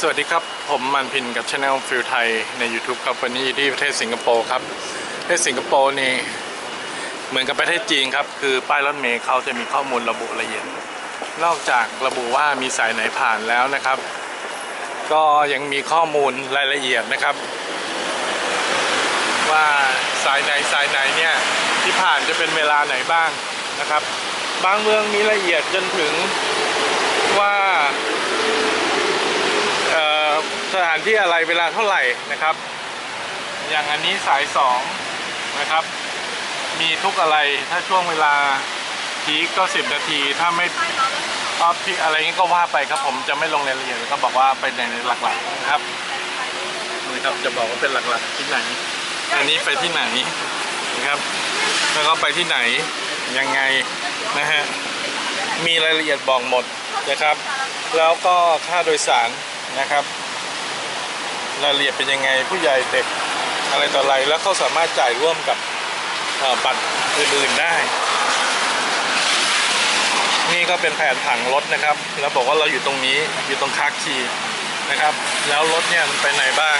สวัสดีครับ ผมมันพินกับช anel ฟิลไทยใน YouTube ครับวันนี้อยู่ที่ประเทศสิงคโปร์ครับประเทศสิงคโปร์นี่เหมือนกับประเทศจีนครับ คือป้ายรถเมล์เขาจะมีข้อมูลระบุละเอียดนอกจากระบุว่ามีสายไหนผ่านแล้วนะครับ ก็ยังมีข้อมูลรายละเอียดนะครับ ว่าสายไหนสายไหนเนี่ยที่ผ่านจะเป็นเวลาไหนบ้างนะครับ บางเมืองมีละเอียดจนถึงว่า เอ่อ สถานที่อะไรเวลาเท่าไหร่นะครับ อย่างอันนี้สายสองนะครับ มีทุกอะไรถ้าช่วงเวลาพีคก็ 10 นาที ถ้าไม่ออฟพีอะไรงี้ก็ว่าไปครับผมจะไม่ลงรายละเอียดก็บอกว่าไปในหลักๆนะครับนี่ครับจะบอกว่าเป็นหลักๆที่ไหน อันนี้ไปที่ไหนนะครับ แล้วก็ไปที่ไหนยังไงนะฮะมีรายละเอียดบอกหมดนะครับ แล้วก็ค่าโดยสารนะครับ รายละเอียดเป็นยังไงผู้ใหญ่เด็กอะไรต่ออะไรแล้วเขาสามารถจ่ายร่วมกับบัตรอื่นๆได้ นี่ก็เป็นแผนผังรถนะครับ แล้วบอกว่าเราอยู่ตรงนี้อยู่ตรงคาคีนะครับ แล้วรถเนี่ยมันไปไหนบ้าง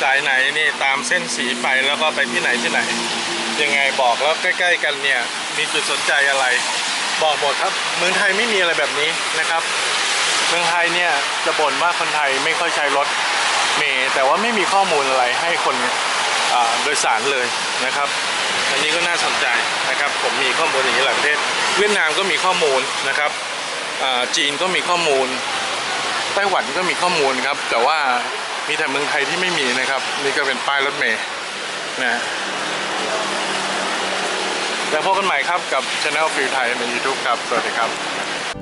สายไหนนี่ตามเส้นสีไปแล้วก็ไปที่ไหนที่ไหน ยังไงบอกแล้วใกล้ ๆ กันเนี่ยมีจุดสนใจอะไร บอกหมดครับ เมืองไทยไม่มีอะไรแบบนี้นะครับ เมืองไทยเนี่ยจะบ่นว่าคนไทยไม่ค่อยใช้รถ มล์แต่ว่าไม่มีข้อมูลอะไรให้คนโดยสารเลยนะครับ อันนี้ก็น่าสนใจนะครับ ผมมีข้อมูลอย่างนี้หลายประเทศ เวียดนามก็มีข้อมูลนะครับจีนก็มีข้อมูลไต้หวันก็มีข้อมูลครับ แต่ว่ามีแต่เมืองไทยที่ไม่มีนะครับ นี่ก็เป็นป้ายรถเมล์นะแล้วพบกันใหม่ครับกับช anel ฟิลไทยใน YouTube ครับ สวัสดีครับ